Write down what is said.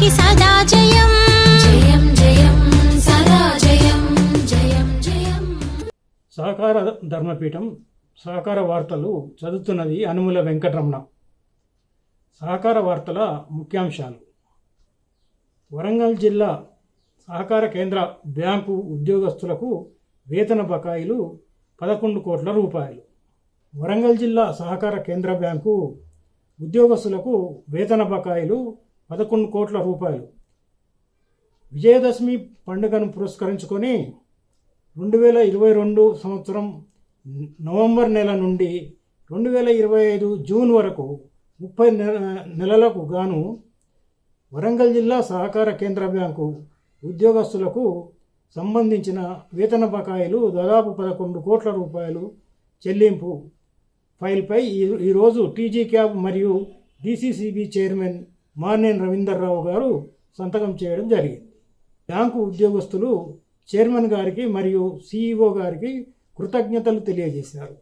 మనకి సదా జయం. సహకార ధర్మపీఠం సహకార వార్తలు చదువుతున్నది అనుముల వెంకటరమణ. సహకార వార్తల ముఖ్యాంశాలు. వరంగల్ జిల్లా సహకార కేంద్ర బ్యాంకు ఉద్యోగస్తులకు వేతన బకాయిలు పదకొండు కోట్ల రూపాయలు. వరంగల్ జిల్లా సహకార కేంద్ర బ్యాంకు ఉద్యోగస్తులకు వేతన బకాయిలు పదకొండు కోట్ల రూపాయలు. విజయదశమి పండుగను పురస్కరించుకొని రెండు వేల ఇరవై రెండు సంవత్సరం నవంబర్ నెల నుండి రెండు వేల ఇరవై ఐదు జూన్ వరకు ముప్పై నెలలకు గాను వరంగల్ జిల్లా సహకార కేంద్ర బ్యాంకు ఉద్యోగస్తులకు సంబంధించిన వేతన బకాయిలు దాదాపు పదకొండు కోట్ల రూపాయలు చెల్లింపు ఫైల్పై ఈ- ఈరోజు టీజీ క్యాబ్ మరియు డీసీసీబీ చైర్మన్ మార్నేన్ రవీందర్రావు గారు సంతకం చేయడం జరిగింది. బ్యాంకు ఉద్యోగస్తులు చైర్మన్ గారికి మరియు సీఈఓ గారికి కృతజ్ఞతలు తెలియజేశారు.